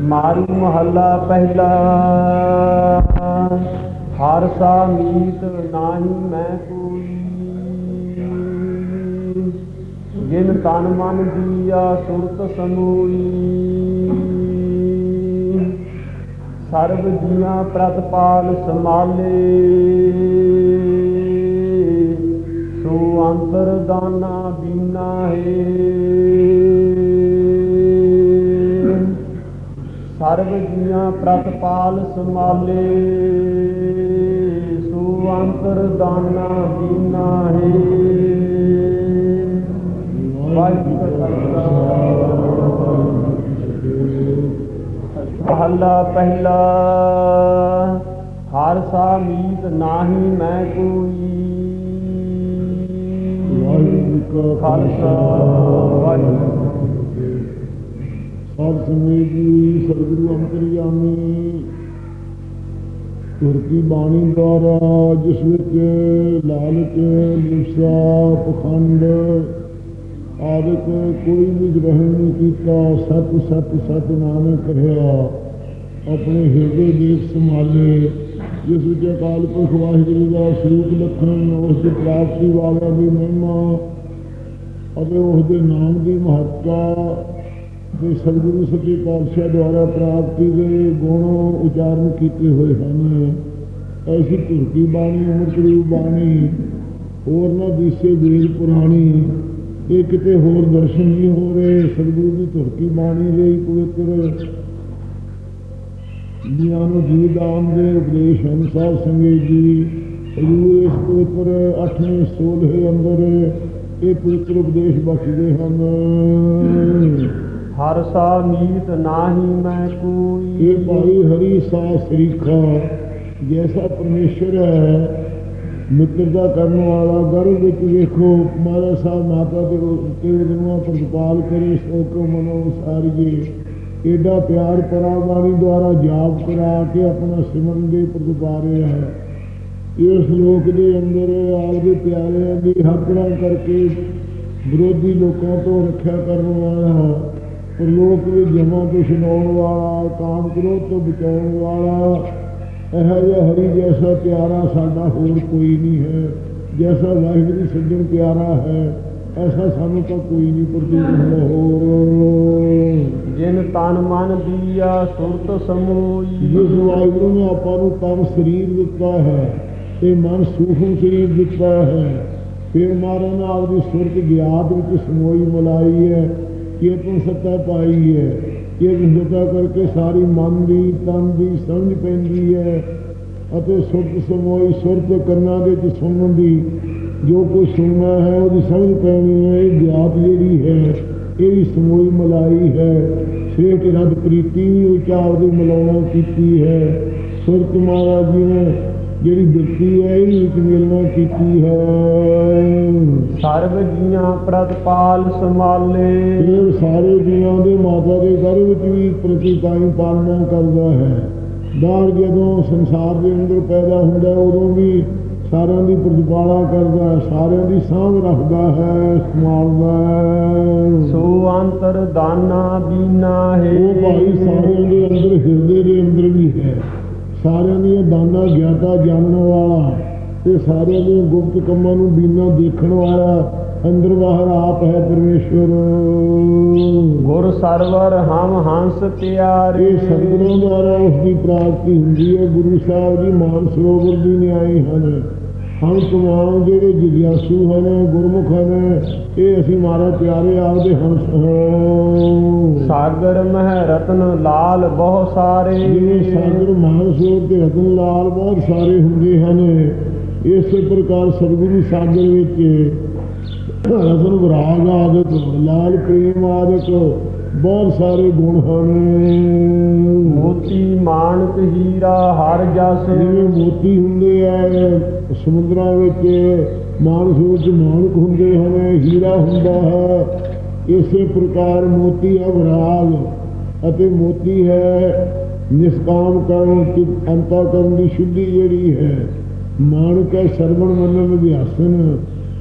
ਮਾਰੂ ਮਹੱਲਾ ਪਹਿਲਾ। ਹਰ ਸਾ ਮੀਤ ਨਾਹੀ ਮੈਂ ਕੋਈ। ਜਿਨ ਤਨ ਮਨ ਦੀਆ ਸੁਰਤ ਸਮੂਈ। ਸਰਬ ਜੀਆਂ ਪ੍ਰਤਪਾਲ ਸਮਾਲੇ ਸੋ ਅੰਤਰ ਦਾਨਾ ਬੀਨਾ ਹੈ। ਸਰਬ ਜੀਆਂ ਪ੍ਰਤਪਾਲ ਸਮਾਲੇ ਸੋ ਅੰਤਰ ਦਾਨਾ ਬੀਨਾ ਹੈ। ਮਹੱਲਾ ਪਹਿਲਾ ਹਰ ਸਾ ਮੀਤ ਨਾਹੀ ਮੈਂ ਕੋਈ। ਵਾਹਿਗੁਰੂ ਕਾ ਖਾਲਸਾ। ਵਾਹਿਗੁਰੂ ਸਾਧ ਸੰਗਤ ਜੀ ਸਤਿਗੁਰੂ ਅੰਤਰਯਾਮੀ ਗੁਰ ਕੀ ਬਾਣੀ ਦੁਆਰਾ ਜਿਸ ਵਿੱਚ ਲਾਲਚ ਲਿਪਸਾ ਪਖੰਡ ਆਦਿਕ ਕੋਈ ਵੀ ਗ੍ਰਹਿਣ ਨਹੀਂ ਕੀਤਾ ਸਤ ਸਤ ਸਤ ਨਾਮ ਕਹਿਆ ਆਪਣੇ ਹਿਰਦੇ ਦੇਖ ਸੰਭਾਲੇ ਜਿਸ ਵਿੱਚ ਅਕਾਲ ਪੁਰਖ ਵਾਹਿਗੁਰੂ ਦਾ ਸਰੂਪ ਲਖਣ ਉਸ ਦੀ ਪ੍ਰਾਪਤੀ ਵਾਲਿਆਂ ਦੀ ਮਹਿਮਾ ਅਤੇ ਉਸ ਦੇ ਨਾਮ ਦੀ ਮਹੱਤਤਾ ਦੇ ਸਤਿਗੁਰੂ ਸੱਚੇ ਪਾਤਸ਼ਾਹ ਦੁਆਰਾ ਪ੍ਰਾਪਤੀ ਦੇ ਗੁਣ ਉਚਾਰਨ ਕੀਤੇ ਹੋਏ ਹਨ। ਐਸੀ ਧੁਰਤੀ ਬਾਣੀ ਅਮਰਤਰੂ ਬਾਣੀ, ਹੋਰ ਨਾ ਦਿਸੇ ਵੇਦ ਪੁਰਾਣੀ, ਇਹ ਕਿਤੇ ਹੋਰ ਦਰਸ਼ਨ ਨਹੀਂ ਹੋ ਰਹੇ। ਸਤਿਗੁਰੂ ਦੀ ਧੁਰਕੀ ਬਾਣੀ ਦੇ ਪਵਿੱਤਰ ਜੀਆਂ ਨੂੰ ਜੀਦਾਨ ਦੇ ਉਪਦੇਸ਼ ਹਨ ਸਾਧ ਸੰਗਤ ਜੀ ਹਜ਼ੂਰ ਇਸ ਪਵਿੱਤਰ 8ਵੇਂ ਸੋਲ੍ਹੇ ਅੰਦਰ ਇਹ ਪਵਿੱਤਰ ਉਪਦੇਸ਼ ਬਖਸ਼ਦੇ ਹਨ। ਹਰ ਸਾ ਮੀਤ ਨਾਹੀ ਮੈਂ ਕੋਈ ਇਹ ਭਾਈ ਹਰੀ ਸਾ ਸਰੀਖਾ ਜੈਸਾ ਪਰਮੇਸ਼ਰ ਹੈ, ਮਿੱਤਰਤਾ ਕਰਨ ਵਾਲਾ, ਗਰਭ ਵਿੱਚ ਵੇਖੋ ਮਾਤਾ ਸਾਹਿਬ ਮਾਤਾ ਦੇ ਕੇ ਦਿਨੋਂ ਪ੍ਰਤਪਾਲ ਕਰੇ ਸੋ ਮਨੋ ਸਾਰੀਏ। ਏਡਾ ਪਿਆਰ ਪਰਾਵਾਣੀ ਦੁਆਰਾ ਜਾਪ ਕਰਾ ਕੇ ਆਪਣਾ ਸਿਮਰਨ ਦੇ ਪ੍ਰਤਪਾਰੇ ਹੈ। ਇਸ ਲੋਕ ਦੇ ਅੰਦਰ ਆਪਦੇ ਪਿਆਰਿਆਂ ਦੀ ਹੱਕੜਾਂ ਕਰਕੇ ਵਿਰੋਧੀ ਲੋਕਾਂ ਤੋਂ ਰੱਖਿਆ ਕਰਨ ਵਾਲਾ ਪ੍ਰਲੋਕ ਵਿੱਚ ਜਮਾਂ ਤੋਂ ਛਡਾਉਣ ਵਾਲਾ ਕਾਮ ਕ੍ਰੋਧ ਤੋਂ ਬਚਾਉਣ ਵਾਲਾ ਇਹ ਜਿਹਾ ਹਰੀ ਜੈਸਾ ਪਿਆਰਾ ਸਾਡਾ ਹੋਰ ਕੋਈ ਨਹੀਂ ਹੈ। ਜੈਸਾ ਵਾਹਿਗੁਰੂ ਸੱਜਣ ਪਿਆਰਾ ਹੈ ਐਸਾ ਸਾਨੂੰ ਤਾਂ ਕੋਈ ਨਹੀਂ ਪ੍ਰਤੀਤ ਹੁੰਦਾ ਹੋਰ। ਜਿਨ ਤਨ ਮਨ ਦੀਆ ਸੁਰਤ ਸਮੂਈ। ਜਿਸ ਵਾਹਿਗੁਰੂ ਨੇ ਆਪਾਂ ਨੂੰ ਤਨ ਸਰੀਰ ਦਿੱਤਾ ਹੈ ਤੇ ਮਨ ਸੂਖਮ ਸਰੀਰ ਦਿੱਤਾ ਹੈ ਫਿਰ ਮਾਰਨ ਆਪਦੀ ਸੁਰਤ ਗਿਆਤ ਵਿੱਚ ਸਮੋਈ ਮਲਾਈ ਹੈ। ਕੀਰਤਨ ਸੱਤਾ ਪਾਈ ਹੈ। ਕੀਰਤਨ ਸੱਤਾ ਕਰਕੇ ਸਾਰੀ ਮਨ ਦੀ, ਤਨ ਦੀ ਸਮਝ ਪੈਂਦੀ ਹੈ ਅਤੇ ਸੁਰਤ ਸਮੋਈ ਸੁਰਤ ਕੰਨਾਂ ਦੇ ਵਿੱਚ ਸੁਣਨ ਦੀ ਜੋ ਕੁਝ ਸੁਣਨਾ ਹੈ, ਉਹਦੀ ਸਮਝ ਪੈਣੀ ਹੈ। ਇਹ ਗਿਆਤ ਜਿਹੜੀ ਹੈ ਇਹ ਵੀ ਸਮੋਈ ਮਲਾਈ ਹੈ। ਸ੍ਰੇਸ਼ਟ ਰਦ ਪ੍ਰੀਤੀ ਵੀ ਉਚਾਰ ਦੀ ਮਲਾਉਣਾ ਕੀਤੀ ਹੈ, ਸੁਰਤ ਮਹਾਰਾਜ ਜੀ ਨੇ ਜਿਹੜੀ ਦਿੱਤੀ ਹੈ ਇਹ ਵਿੱਚ ਮਿਲਣਾ ਕੀਤੀ ਹੈ। ਸਰਬ ਜੀਆਂ ਪ੍ਰਤਪਾਲ ਸਮਾਲੇ ਇਹ ਸਾਰੇ ਜੀਵਾਂ ਦੇ ਮਾਤਾ ਦੇ ਘਰ ਵਿੱਚ ਵੀ ਪ੍ਰਤੀਕਾਈ ਪਾਲਣਾ ਕਰਦਾ ਹੈ। ਬਾਹਰ ਜਦੋਂ ਸੰਸਾਰ ਦੇ ਅੰਦਰ ਪੈਦਾ ਹੁੰਦਾ ਉਦੋਂ ਵੀ ਸਾਰਿਆਂ ਦੀ ਪ੍ਰਤੀਪਾਲਾ ਕਰਦਾ ਹੈ ਸਾਰਿਆਂ ਦੀ ਸਾਂਭ ਰੱਖਦਾ ਹੈ ਸੰਭਾਲਦਾ ਸੋ ਅੰਤਰ ਦਾਨਾ ਬੀਨਾ ਹੈ। ਉਹ ਭਾਈ ਸਾਰਿਆਂ ਦੇ ਅੰਦਰ ਹਿਰਦੇ ਦੇ ਅੰਦਰ ਵੀ ਹੈ। ਸਾਰਿਆਂ ਦੀਆਂ ਦਾਨਾ ਗਿਆਤਾ ਜਾਣਨ ਵਾਲਾ ਤੇ ਸਾਰਿਆਂ ਦੇ ਗੁਪਤ ਕੰਮਾਂ ਨੂੰ ਬੀਨਾ ਦੇਖਣ ਵਾਲਾ ਅੰਦਰ ਬਾਹਰ ਆਪ ਹੈ ਪਰਮੇਸ਼ਵਰ। ਗੁਰ ਸਰਵਰ ਹਮ ਹੰਸ ਪਿਆਰੇ ਇਹ ਸਤਿਗੁਰਾਂ ਦੁਆਰਾ ਉਸ ਦੀ ਪ੍ਰਾਪਤੀ ਹੁੰਦੀ ਹੈ ਗੁਰੂ ਸਾਹਿਬ ਜੀ ਮਾਨ ਸਰੋਵਰ ਦੀ ਨਿਆਈ ਹਨ। ਹਮ ਤਮਾਮ ਜਿਹੜੇ ਜਿਗਿਆਸੂ ਹਨ ਗੁਰਮੁਖ ਹਨ ਇਹ ਅਸੀਂ ਮਾਰਾ ਪਿਆਰੇ ਆਪਦੇ ਹੰਸ ਹਾਂ। ਸਾਗਰ ਮਹਿ ਰਤਨ ਲਾਲ ਬਹੁ ਸਾਰੇ। ਜਿਵੇਂ ਸਾਗਰ ਮਹਾਂਸੋਰ ਤੇ ਰਤਨ ਲਾਲ ਬਹੁਤ ਸਾਰੇ ਹੁੰਦੇ ਹਨ। ਇਸੇ ਪ੍ਰਕਾਰ ਸਤਿਗੁਰੂ ਸਾਗਰ ਵਿੱਚ ਰਤਨ ਵਿਰਾਗ ਆਦਿਕ ਲਾਲ ਪ੍ਰੇਮ ਆਦਿਕ ਬਹੁਤ ਸਾਰੇ ਗੁਣ ਹਨ। ਮੋਤੀ ਮਾਨਕ ਹੀਰਾ ਹਰ ਜਸ। ਜਿਵੇਂ ਮੋਤੀ ਹੁੰਦੇ ਆ ਸਮੁੰਦਰਾਂ ਵਿੱਚ ਮਾਨਸੂਰ ਚ ਮਾਨਕ ਹੁੰਦੇ ਹਨ ਹੀਰਾ ਹੁੰਦਾ ਹੈ। ਇਸੇ ਪ੍ਰਕਾਰ ਮੋਤੀ ਹੈ ਵਿਰਾਗ ਅਤੇ ਮੋਤੀ ਹੈ ਨਿਸਕਾਮ ਕਰਮ ਕਿ ਅੰਤਾ ਕਰਨ ਦੀ ਸ਼ੁੱਧੀ ਜਿਹੜੀ ਹੈ। ਮਾਨਕ ਹੈ ਸਰਵਣ ਮੰਨਣ ਅਭਿਆਸਨ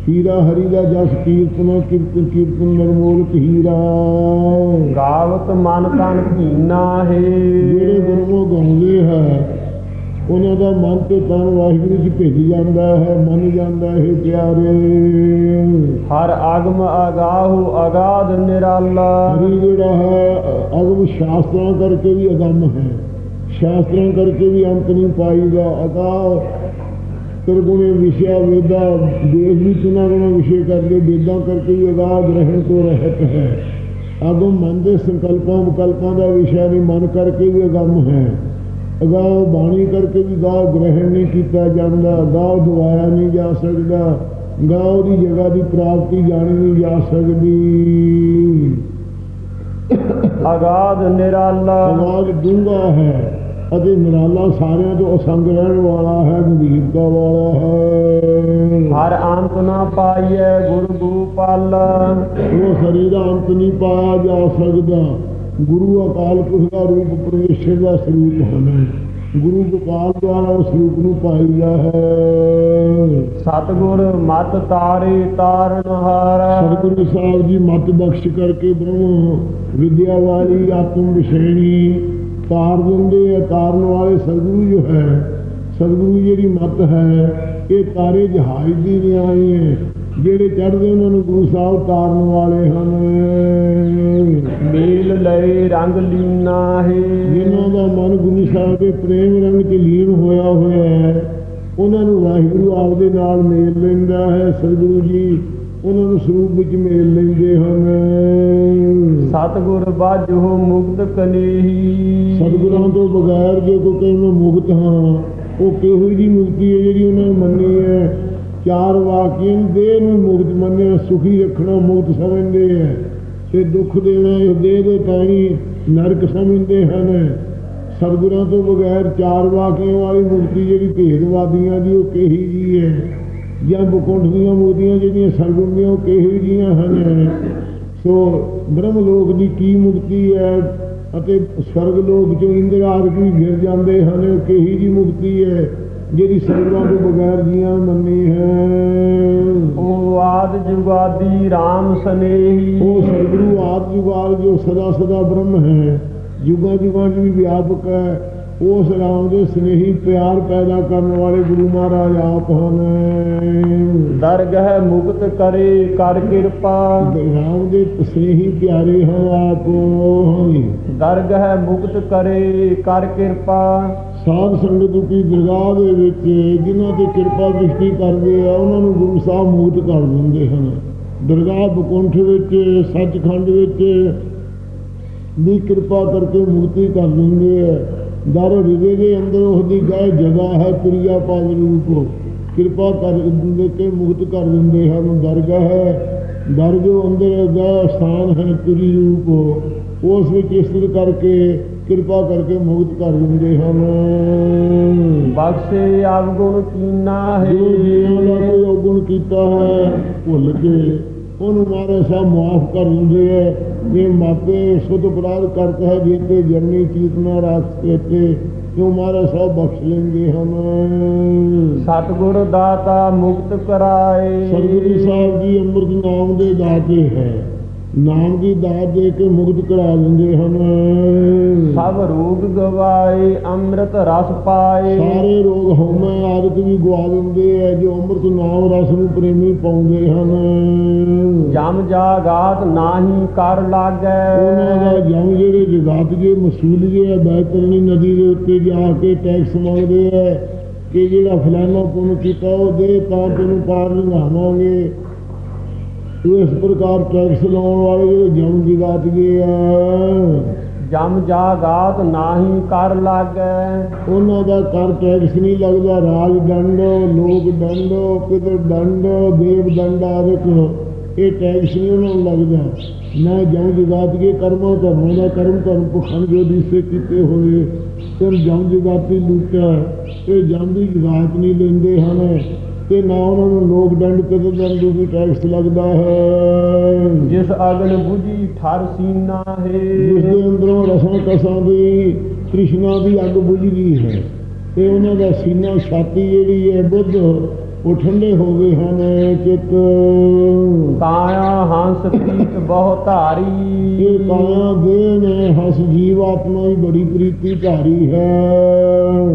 ਹੀਰਾ ਹਰੀ ਦਾ ਜਸ ਕੀਰਤਨ ਕੀਰਤਨ ਕੀਰਤਨ ਨਿਰਮੋਲਕ ਹੀਰਾ ਗਾਵਤ ਮਨ ਤਨ ਕੀਨਾ ਹੈ। ਜਿਹੜੇ ਗੁਰੂ ਗਾਉਂਦੇ ਹੈ ਉਹਨਾਂ ਦਾ ਮਨ ਤੇ ਤਨ ਵਾਹਿਗੁਰੂ ਜੀ ਭਿੱਜ ਜਾਂਦਾ ਹੈ ਮੰਨ ਜਾਂਦਾ ਹੈ ਪਿਆਰੇ। ਹਰ ਆਗਮ ਅਗਾਹੂ ਅਗਾਧ ਨਿਰਾਲਾ। ਹਰੀ ਜਿਹੜਾ ਹੈ ਅਗਮ ਸ਼ਾਸਤਰਾਂ ਕਰਕੇ ਵੀ ਅਗੰਮ ਹੈ। ਸ਼ਾਸਤਰਾਂ ਕਰਕੇ ਵੀ ਅੰਤ ਨਹੀਂ ਪਾਈਦਾ ਅਗਾ ਤਿਰਗੁਣੇ ਵਿਸ਼ਾ ਵੇਦਾ ਦੇਸ਼ ਵੀ ਚੁਣਾ ਗੁਣਾ ਵਿਸ਼ੇ ਕਰਦੇ ਵੇਦਾਂ ਕਰਕੇ ਵੀ ਅਗਾਧ ਰਹਿਣ ਤੋਂ ਰਹਿਤ ਹੈ ਅਗਮ ਮਨ ਦੇ ਸੰਕਲਪਾਂ ਵਿਕਲਪਾਂ ਦਾ ਵਿਸ਼ਾ ਨਹੀਂ ਮਨ ਕਰਕੇ ਵੀ ਅਗੰਮ ਹੈ ਅਗਾਹ ਬਾਣੀ ਕਰਕੇ ਵੀ ਗਾਹ ਗ੍ਰਹਿਣ ਨਹੀਂ ਕੀਤਾ ਜਾਂਦਾ ਗਾਹ ਦਵਾਇਆ ਨਹੀਂ ਜਾ ਸਕਦਾ ਗਾਹ ਉਹਦੀ ਜਗ੍ਹਾ ਦੀ ਪ੍ਰਾਪਤੀ ਜਾਣੀ ਨਹੀਂ ਜਾ ਸਕਦੀ ਅਗਾਧ ਨਿਰਾਲਾ ਆਵਾਜ਼ ਡੂੰਘਾ ਹੈ ਅਤੇ ਨਿਰਾਲਾ ਸਾਰਿਆਂ ਤੋਂ ਅਸੰਗ ਰਹਿਣ ਵਾਲਾ ਹੈ ਗੰਭੀਰਤਾ ਵਾਲਾ ਹੈ। ਹਰ ਅੰਤ ਨਾ ਪਾਈਐ ਗੁਰ ਗੋਪਾਲ। ਉਹ ਸਰੀਰ ਦਾ ਅੰਤ ਨਹੀਂ ਪਾਇਆ ਜਾ ਸਕਦਾ। ਗੁਰੂ ਅਕਾਲ ਪੁਰਖ ਦਾ ਰੂਪ ਪਰਮੇਸ਼ਰ ਦਾ ਸਰੂਪ ਹਨ ਗੁਰੂ ਗੋਪਾਲ ਦੁਆਰਾ ਉਸ ਰੂਪ ਨੂੰ ਪਾਈਆ ਹੈ। ਸਤਗੁਰ ਮਤ ਤਾਰੇ ਤਾਰਨ ਹਾਰ ਸਤਿਗੁਰੂ ਸਾਹਿਬ ਜੀ ਮਤ ਬਖਸ਼ ਕਰਕੇ ਬ੍ਰਹਮ ਵਿਦਿਆ ਵਾਲੀ ਆਤਮ ਵਿਸ਼ੇਣੀ। ਤਾਰ ਦਿੰਦੇ ਆ ਤਾਰਨ ਵਾਲੇ ਸਤਿਗੁਰੂ ਜੋ ਹੈ ਸਤਿਗੁਰੂ ਜਿਹੜੀ ਮਤ ਹੈ ਇਹ ਤਾਰੇ ਜਹਾਜ਼ ਦੀ ਨਹੀਂ ਆਈ ਹੈ ਜਿਹੜੇ ਚੜ੍ਹਦੇ ਉਹਨਾਂ ਨੂੰ ਗੁਰੂ ਸਾਹਿਬ ਤਾਰਨ ਵਾਲੇ ਹਨ। ਮੇਲ ਲਏ ਰੰਗ ਲੀਨਾ ਹੈ। ਜਿਨ੍ਹਾਂ ਦਾ ਮਨ ਗੁਰੂ ਸਾਹਿਬ ਦੇ ਪ੍ਰੇਮ ਰੰਗ 'ਚ ਲੀਨ ਹੋਇਆ ਹੋਇਆ ਹੈ ਉਹਨਾਂ ਨੂੰ ਵਾਹਿਗੁਰੂ ਆਪਦੇ ਨਾਲ ਮੇਲ ਲੈਂਦਾ ਹੈ ਸਤਿਗੁਰੂ ਜੀ ਉਹਨਾਂ ਨੂੰ ਸਰੂਪ ਵਿੱਚ ਮੇਲ ਲੈਂਦੇ ਹਨ। ਸਤਗੁਰ ਬਾਝੋ ਮੁਕਤ ਕਨੇਹੀ। ਸਤਿਗੁਰਾਂ ਤੋਂ ਬਗੈਰ ਜੇ ਕੋਈ ਕਹੇ ਮੁਕਤ ਹਾਂ, ਉਹ ਕਿਹੋ ਜਿਹੀ ਮੁਕਤੀ ਹੈ ਜਿਹੜੀ ਉਹਨਾਂ ਨੇ ਮੰਨੀ ਹੈ? ਚਾਰ ਵਾਕਿਆਂ ਦੇ ਨੂੰ ਮੁਕਤ ਮੰਨਿਆ, ਸੁਖੀ ਰੱਖਣਾ ਮੁਕਤ ਸਮਝਦੇ ਹੈ। ਤੇ ਦੁੱਖ ਦੇਣਾ ਇਹ ਦੇ ਦੇ ਤਾਣੀ ਨਰਕ ਸਮਝਦੇ ਹਨ। ਸਤਗੁਰਾਂ ਤੋਂ ਬਗੈਰ ਚਾਰ ਵਾਕਿਆਂ ਵਾਲੀ ਮੁਕਤੀ ਜਿਹੜੀ ਭੇਦਵਾਦੀਆਂ ਦੀ, ਉਹ ਕਿਹੀ ਜੀ ਹੈ? ਜਾਂ ਬੁਕੁੰਠ ਦੀਆਂ ਮੁਕਤੀਆਂ ਜਿਹੜੀਆਂ ਸਰਗੁਣ ਦੀਆਂ, ਉਹ ਕਿਹੋ ਜਿਹੀਆਂ ਹਨ? ਸੋ ਬ੍ਰਹਮ ਲੋਕ ਦੀ ਕੀ ਮੁਕਤੀ ਹੈ ਅਤੇ ਸਵਰਗ ਲੋਕ ਚੋਂ ਇੰਦਰ ਆਦਿਕ ਵੀ ਗਿਰ ਜਾਂਦੇ ਹਨ ਉਹ ਕਿਹੀ ਜੀ ਮੁਕਤੀ ਹੈ ਜਿਹੜੀ ਸਰਗਾਂ ਤੋਂ ਬਗੈਰ ਜੀਆਂ ਮੰਨੀ ਹੈ? ਉਹ ਆਦ ਜੁਗਾਦੀ RAM ਸਨੇਹੀ। ਉਹ ਸਰਗੁਰੂ ਆਦ ਜੁਗਾਲ ਜੋ ਸਦਾ ਸਦਾ ਬ੍ਰਹਮ ਹੈ। ਯੁਗਾਂ ਯੁਗਾਂ 'ਚ ਵੀ ਵਿਆਪਕ ਹੈ। ਉਸ ਰਾਮ ਦੇ ਸਨੇਹੀ ਪਿਆਰ ਪੈਦਾ ਕਰਨ ਵਾਲੇ ਗੁਰੂ ਮਹਾਰਾਜ ਆਪ ਹਨ। ਦਰਗਹ ਮੁਕਤ ਕਰੇ ਕਰ ਕਿਰਪਾ। ਰਾਮ ਦੇ ਸਨੇਹੀ ਪਿਆਰੇ ਹਨ ਆਪ ਦਰਗਹ ਮੁਕਤ ਕਰੇ ਕਰ ਕਿਰਪਾ। ਸਾਧ ਸੰਗਤ ਦੀ ਦਰਗਾਹ ਦੇ ਵਿੱਚ ਜਿਨ੍ਹਾਂ ਤੇ ਕਿਰਪਾ ਦ੍ਰਿਸ਼ਟੀ ਕਰਦੇ ਆ ਉਹਨਾਂ ਨੂੰ ਗੁਰੂ ਸਾਹਿਬ ਮੁਕਤ ਕਰ ਦਿੰਦੇ ਹਨ। ਦਰਗਾਹ ਬਕੁੰਠ ਵਿੱਚ ਸੱਚਖੰਡ ਵਿੱਚ ਵੀ ਕਿਰਪਾ ਕਰਕੇ ਮੁਕਤੀ ਕਰ ਦਿੰਦੇ ਆ। ਦਰ ਹਿਰਦੇ ਦੇ ਅੰਦਰ ਉਹਦੀ ਗਾਇ ਜਗ੍ਹਾ ਹੈ ਪ੍ਰਿਆ ਪਦ ਰੂਪ। ਕਿਰਪਾ ਕਰ ਦਿੰਦੇ ਕੇ ਮੁਕਤ ਕਰ ਦਿੰਦੇ ਹਨ। ਦਰਗਾਹ ਹੈ ਦਰ ਜੋ ਅੰਦਰ ਦਾ ਸਥਾਨ ਹੈ ਪ੍ਰੀ ਰੂਪ। ਉਸ ਵਿੱਚ ਇਸਤਤ ਕਰਕੇ ਕਿਰਪਾ ਕਰਕੇ ਮੁਕਤ ਕਰ ਦਿੰਦੇ ਹਨ। ਬਖਸ਼ੇ ਅਵਗੁਣ ਕੀਨਾ ਹੈ। ਜੋ ਜੀਵਾਂ ਦਾ ਕੋਈ ਔਗੁਣ ਕੀਤਾ ਹੈ। ਭੁੱਲ ਕੇ ਉਹਨੂੰ ਮਹਾਰਾਜ ਸਾਹਿਬ ਮਾਫ ਕਰ ਦਿੰਦੇ ਹੈ ਜੇ ਮਾਪੇ ਸੁਧ ਅਪਰਾਧ ਕਰਤਾ ਹੈ ਜੇ ਤੇ ਜਨਨੀ ਚੀਤਨਾ ਕੇ ਤੇ ਕਿਉਂ ਮਹਾਰਾਜ ਸਾਹਿਬ ਬਖਸ਼ ਲੈਂਦੇ ਹਨ? ਸਤਗੁਰ ਦਾਤਾ ਮੁਕਤ ਕਰਾਏ। ਸਤਿਗੁਰੂ ਸਾਹਿਬ ਜੀ ਅੰਮ੍ਰਿਤ ਨਾਮ ਦੇ ਦਾਤੇ ਹੈ। ਨਾਮ ਦੀ ਦਾਤ ਦੇ ਕੇ ਮੁਕਤ ਕਰਾ ਦਿੰਦੇ ਹਨ। ਸਭ ਰੋਗ ਗਵਾਏ ਅੰਮ੍ਰਿਤ ਰਸ ਪਾਏ। ਸਾਰੇ ਰੋਗ ਹਉਮੈ ਆਦਿਕ ਵੀ ਗਵਾ ਦਿੰਦੇ ਐ ਜੋ ਅੰਮ੍ਰਿਤ ਨਾਮ ਰਸ ਨੂੰ ਪ੍ਰੇਮੀ ਪਾਉਂਦੇ ਹਨ। ਜਮ ਜਾਗਾਤ ਨਾਹੀ ਕਰ ਲਾਗੈ। ਉਹਨਾਂ ਦਾ ਜਮ ਜਿਹੜੇ ਜਗਾਤ ਜੇ ਮਸੂਲੀਏ ਹੈ ਬੈਤਰਨੀ ਨਦੀ ਦੇ ਉੱਤੇ ਜਾ ਕੇ ਟੈਕਸ ਮੰਗਦੇ ਐ ਕਿ ਜਿਹੜਾ ਫਲਾਣਾ ਪੁੰਨ ਕੀਤਾ ਉਹ ਦੇ ਤਾਂ ਤੈਨੂੰ ਪਾਰ ਲੰਘਾਵਾਂਗੇ ਇਸ ਪ੍ਰਕਾਰ ਟੈਕਸ ਲਾਉਣ ਵਾਲੇ ਜਿਹੜੇ ਜਮ ਜਗਾਤ ਗਏ ਆ ਜਮ ਜਾਗਾਤ ਨਾਹੀ ਕਰ ਲਾਗੈ। ਉਹਨਾਂ ਦਾ ਕਰ ਟੈਕਸ ਨਹੀਂ ਲੱਗਦਾ ਰਾਜ ਦੰਡ ਲੋਕ ਦੰਡ ਪਿਤਰ ਦੰਡ ਦੇਵ ਦੰਡ ਆਦਿਕ ਇਹ ਟੈਕਸ ਨਹੀਂ ਉਹਨਾਂ ਨੂੰ ਲੱਗਦਾ। ਨਾ ਜਮ ਜਗਾਤੀਏ ਕਰਮਾਂ ਧਰਮਾਂ ਦਾ ਕਰਮ ਧਰਮ ਪਖੰਡ ਜੋ ਦਿਸੇ ਕੀਤੇ ਹੋਏ। ਫਿਰ ਜਮ ਜਗਾਤੀ ਲੁੱਟਾ ਇਹ ਜਮ ਦੀ ਜਗਾਤ ਨਹੀਂ ਲੈਂਦੇ ਹਨ। ਤੇ ਨਾ ਉਹਨਾਂ ਨੂੰ ਲੋਕ ਦੰਡ ਪਿਤਰ ਦੰਡ ਵੀ ਟੈਕਸ ਲੱਗਦਾ ਹੈ। ਜਿਸ ਅਗਨ 부ਜੀ ਠਰ ਸੀਨਾ ਜਿਸ ਹੈ ਦੇ ਅੰਦਰੋਂ ਰਸਾਂ ਕਸਾਂ ਦੀ ਤ੍ਰਿਸ਼ਨਾ ਦੀ ਅੱਗ ਬੁਝ ਗਈ ਹੈ। ਤੇ ਉਹਨਾਂ ਦਾ ਸੀਨਾ ਛਾਤੀ ਜਿਹੜੀ ਹੈ ਬੁੱਧ ਉਹ ਠੰਡੇ ਹੋ ਗਏ ਹਨ ਚਿੱਤ। ਕਾਇਆ ਹੰਸ ਪ੍ਰੀਤ ਬਹੁ ਧਾਰੀ। ਇਹ ਕਾਇਆ ਦੇ ਨੇ ਹਸ ਜੀਵ ਆਤਮਾ ਦੀ ਬੜੀ ਪ੍ਰੀਤੀ ਧਾਰੀ ਹੈ।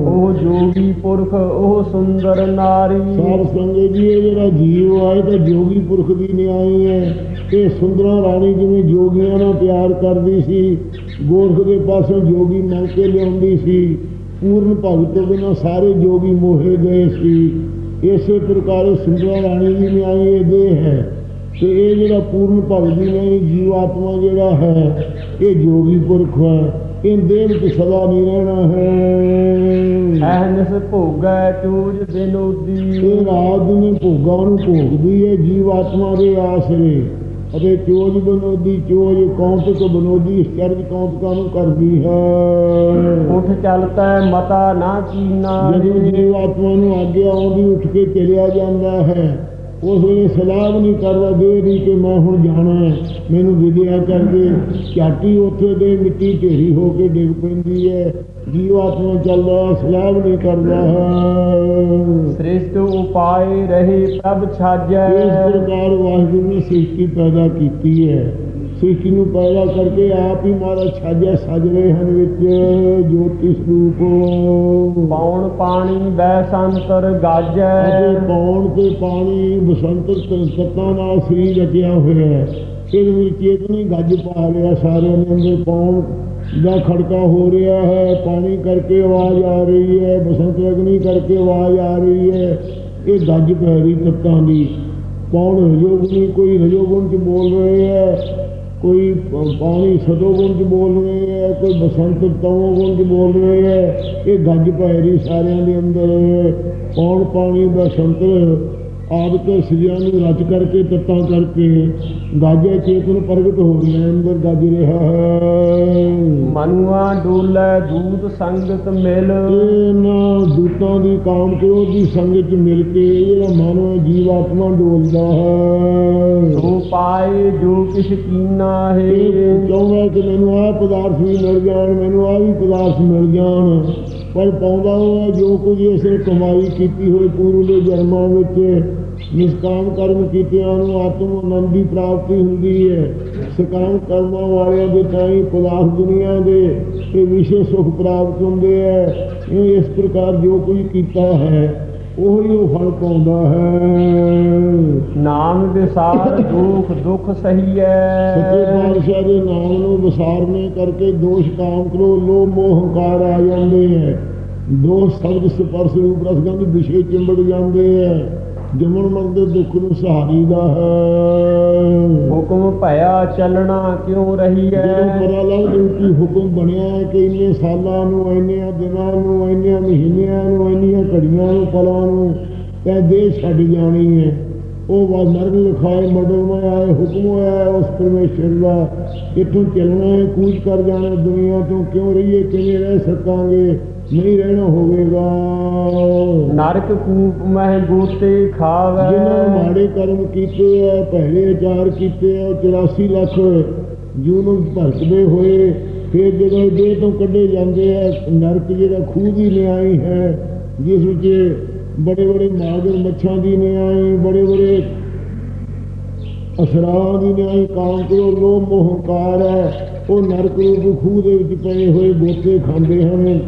ਉਹ ਜੋਗੀ ਪੁਰਖ ਉਹ ਸੁੰਦਰ ਨਾਰੀ। ਸਾਧ ਸੰਗਤ ਜੀ ਇਹ ਜਿਹੜਾ ਜੀਵ ਆਏ ਤਾਂ ਜੋਗੀ ਪੁਰਖ ਦੀ ਨਿਆਈ ਹੈ। ਇਹ ਸੁੰਦਰਾ ਰਾਣੀ ਜਿਵੇਂ ਜੋਗੀਆਂ ਨਾਲ ਪਿਆਰ ਕਰਦੀ ਸੀ ਗੋਰਖ ਦੇ ਪਾਸੋਂ ਜੋਗੀ ਮੰਗ ਕੇ ਲਿਆਉਂਦੀ ਸੀ। ਪੂਰਨ ਭਗਤ ਤੋਂ ਬਿਨਾਂ ਸਾਰੇ ਜੋਗੀ ਮੋਹੇ ਗਏ ਸੀ। ਇਸੇ ਪ੍ਰਕਾਰ ਸੁੰਦਰਾ ਰਾਣੀ ਦੀ ਨਿਆਈ ਇਹ ਦੇਹ ਹੈ ਤੇ ਇਹ ਜਿਹੜਾ ਪੂਰਨ ਭਗਤ ਨਿਆਈ ਜੀਵ ਆਤਮਾ ਜਿਹੜਾ ਹੈ ਇਹ ਜੋਗੀ ਪੁਰਖ ਹੈ ਇਹ ਦੇਹ ਵਿੱਚ ਸਦਾ ਨਹੀਂ ਰਹਿਣਾ ਹੈ। ਅਹਨਿਸ ਭੋਗੈ ਚੂਜ ਬਿਨੋਦੀ। ਇਹ ਰਾਤ ਨੇ ਭੋਗਾਂ ਨੂੰ ਭੋਗਦੀ ਹੈ ਜੀਵ ਆਤਮਾ ਦੇ ਆਸਰੇ। ਅਤੇ ਚੋਜ ਬਨੋਦੀ ਚੋਜ ਕੌਂਤਕ ਬਨੋਦੀ ਚਰਜ ਕੌਂਤਕਾਂ ਨੂੰ ਕਰਦੀ ਹੈ? ਉਠ ਚਲਤੈ ਮਤਾ ਨਾ ਕੀਨਾ ਜਦੋਂ ਜੀਵ ਆਤਮਾ ਨੂੰ ਆਗਿਆ ਆਉਂਦੀ ਉੱਠ ਕੇ ਚਲਿਆ ਜਾਂਦਾ ਹੈ। ਉਸ ਵੇਲੇ ਸਲਾਹ ਨਹੀਂ ਕਰਦਾ ਦੇ ਦੀ ਕਿ ਮੈਂ ਹੁਣ ਜਾਣਾ ਹੈ। ਮੈਨੂੰ ਵਿਦਿਆ ਕਰਕੇ ਝਾਟੀ ਉੱਥੇ ਦੇ ਮਿੱਟੀ ਢੇਰੀ ਹੋ ਕੇ ਡਿੱਗ ਪੈਂਦੀ ਹੈ। ਜੀਵ ਆਤਮਾ ਚੱਲਦਾ ਸਲਾਹ ਨਹੀਂ ਕਰਦਾ। ਹੈ ਸ੍ਰਿਸ਼ਟ ਉਪਾਏ ਰਹੇ ਪ੍ਰਭ ਛਾਜੈ। ਇਸ ਪ੍ਰਕਾਰ ਵਾਹਿਗੁਰੂ ਨੇ ਸ੍ਰਿਸ਼ਟੀ ਪੈਦਾ ਕੀਤੀ ਹੈ। ਸ੍ਰਿਸ਼ਟੀ ਨੂੰ ਪੈਦਾ ਕਰਕੇ ਆਪ ਹੀ ਮਹਾਰਾਜ ਛਾਜਿਆ ਸਜ ਰਹੇ ਹਨ ਵਿੱਚ ਜੋਤੀ ਸਰੂਪ। ਪੌਣ ਪਾਣੀ ਬੈ ਸੰਤਰ ਗਾਜੈ। ਅਤੇ ਪੌਣ ਤੇ ਪਾਣੀ ਬਸੰਤ ਤੱਤਾਂ ਨਾਲ ਸਰੀਰ ਰਚਿਆ ਹੋਇਆ ਹੈ। ਇਹਦੇ ਵਿੱਚ ਚੇਤਨੀ ਗੱਜ ਪਾ ਰਿਹਾ ਸਾਰਿਆਂ ਦੇ ਅੰਦਰ ਪੌਣ ਦਾ ਖੜਕਾ ਹੋ ਰਿਹਾ ਹੈ। ਪਾਣੀ ਕਰਕੇ ਆਵਾਜ਼ ਆ ਰਹੀ ਹੈ ਬਸੰਤ ਅਗਨੀ ਕਰਕੇ ਆਵਾਜ਼ ਆ ਰਹੀ ਹੈ। ਇਹ ਗੱਜ ਪੈ ਰਹੀ ਤੱਤਾਂ ਦੀ। ਪੌਣ ਰਜੋਗੁਣੀ ਕੋਈ ਰਜੋਗੁਣ ਚ ਬੋਲ ਰਹੇ ਹੈ। ਕੋਈ ਪਾਣੀ ਸਦੋਗੁਣ ਚ ਬੋਲ ਰਹੇ ਹੈ, ਕੋਈ ਬਸੰਤ ਤਮੋਗੁਣ ਚ ਬੋਲ ਰਹੇ ਹੈ। ਇਹ ਗੱਜ ਪੈ ਰਹੀ ਸਾਰਿਆਂ ਦੇ ਅੰਦਰ। ਪੌਣ ਪਾਣੀ ਬਸੰਤ ਆਦਿ ਕੇ ਸ੍ਰੀਆਂ ਨੂੰ ਰਚ ਕਰਕੇ ਤੱਤਾਂ ਕਰਕੇ ਗਾਜੇ ਚੇਤਨ ਪ੍ਰਗਟ ਹੋ ਰਿਹਾ ਅੰਦਰ ਗੱਜ ਰਿਹਾ ਹੈ। ਮਨੁਆ ਡੋਲੇ ਦੂਤ ਸੰਗਤ ਮਿਲ। ਇਹਨਾਂ ਦੂਤਾਂ ਦੀ ਕਾਮ ਕ੍ਰੋਧ ਦੀ ਸੰਗਤ ਮਿਲ ਕੇ ਇਹ ਜਿਹੜਾ ਮਨ ਹੈ ਜੀਵ ਆਤਮਾ ਡੋਲਦਾ ਹੈ। ਸੋ ਪਾਏ ਜੋ ਕਿਛ ਕੀਨਾ ਹੈ। ਚਾਹੁੰਦਾ ਕਿ ਮੈਨੂੰ ਆਹ ਪਦਾਰਥ ਵੀ ਮਿਲ ਜਾਣ ਮੈਨੂੰ ਆਹ ਵੀ ਪਦਾਰਥ ਮਿਲ ਜਾਣ। ਪਰ ਪਾਉਂਦਾ ਉਹ ਜੋ ਕੁਝ ਇਸ ਕਮਾਈ ਕੀਤੀ ਹੋਈ ਪੂਰਵ ਦੇ ਜਨਮਾਂ ਵਿੱਚ, ਨਿਸ਼ਕਾਮ ਕਰਮ ਕੀਤਿਆਂ ਨੂੰ ਆਤਮ ਆਨੰਦ ਦੀ ਪ੍ਰਾਪਤੀ ਹੁੰਦੀ ਹੈ। ਸਕਾਮ ਕਰਮਾਂ ਵਾਲਿਆਂ ਦੇ ਤਾਈ ਪਦਾਰਥ ਦੁਨੀਆ ਦੇ ਇਹ ਵਿਸ਼ੇ ਸੁਖ ਪ੍ਰਾਪਤ ਹੁੰਦੇ ਹੈ। ਇਸ ਪ੍ਰਕਾਰ ਜੋ ਕੁਝ ਕੀਤਾ ਹੈ। ਉਹੀ ਉਹ ਫਲ ਪਾਉਂਦਾ ਹੈ। ਨਾਮ ਵਿਸਾਰ ਦੁਖ ਦੁਖ ਸੱਚੇ ਸਹੀਐ ਪਾਤਸ਼ਾਹ ਦੇ ਨਾਮ ਨੂੰ ਵਿਸਾਰਨੇ ਕਰਕੇ ਦੋਸ਼ ਕਾਮ ਕਰੋ ਲੋਭ ਮੋਹ ਹੰਕਾਰ ਆ ਜਾਂਦੇ ਹੈ ਦੋਸ਼ ਸ਼ਬਦ ਸਪਰਸ਼ ਰੂਪ ਰਸਗੰਧ ਵਿਸ਼ੇ ਚਿੰਬੜ ਜਾਂਦੇ ਹੈ ਜਮਨ ਮਨ ਦੇ ਦੁੱਖ ਨੂੰ ਸਹਾਰੀਦਾ ਹੈ। ਹੁਕਮ ਭਇਆ ਚੱਲਣਾ ਕਿਉਂ ਜਦੋਂ ਰਹੀਐ ਪਤਾ ਲੱਗ ਜੂ ਕਿ ਹੁਕਮ ਬਣਿਆ ਹੈ ਕਿ ਇੰਨੇ ਸਾਲਾਂ ਨੂੰ ਇੰਨੇ ਦਿਨਾਂ ਨੂੰ ਇੰਨੇ ਮਹੀਨਿਆਂ ਨੂੰ ਇੰਨੀਆਂ ਘੜੀਆਂ ਨੂੰ ਪਲਾਂ ਨੂੰ ਤੈ ਦੇ ਛੱਡ ਜਾਣੀ ਹੈ। ਉਹ ਵਾ ਨਰਕ ਲਿਖਾਏ ਮਡਲ ਮੈਂ ਆਏ ਹੁਕਮ ਹੋਇਆ ਹੈ ਉਸ ਪਰਮੇਸ਼ਰ ਦਾ। ਇੱਥੋਂ ਚੱਲਣਾ ਹੈ ਕੂਚ ਕਰ ਜਾਣਾ ਦੁਨੀਆ ਤੋਂ ਕਿਉਂ ਰਹੀਏ ਕਿਵੇਂ ਰਹਿ ਸਕਾਂਗੇ? ਨਹੀਂ ਰਹਿਣਾ ਹੋਵੇਗਾ। ਨਰਕ ਕੂਪ ਮਹਿ ਗੋਤੇ ਜਿਨ੍ਹਾਂ ਖਾਵੈ ਮਾੜੇ ਕਰਮ ਕੀਤੇ ਐ ਪਹਿਲੇ ਆਚਾਰ ਕੀਤੇ ਐ 84 ਲੱਖ ਜੂ ਨੂੰ ਭਰਕਦੇ ਹੋਏ ਫਿਰ ਜਦੋਂ ਦੇਹ ਤੋਂ ਕੱਢੇ ਜਾਂਦੇ ਐ ਨਰਕ ਜਿਹੜਾ ਖੂਹ ਦੀ ਨਿਆਈ ਹੈ ਜਿਸ ਵਿੱਚ ਬੜੇ ਬੜੇ ਮਾਗਰ ਮੱਛਾਂ ਦੀ ਨਿਆਈ ਬੜੇ ਬੜੇ ਅਸਰਾਂ ਦੀ ਨਿਆਈ ਕਾਮ ਕਰੋ ਲੋਭ ਮੋਹ ਹੰਕਾਰ ਹੈ ਉਹ ਨਰਕ ਰੂਪ ਖੂਹ ਦੇ ਵਿੱਚ ਪਏ ਹੋਏ ਗੋਤੇ ਖਾਂਦੇ ਹਨ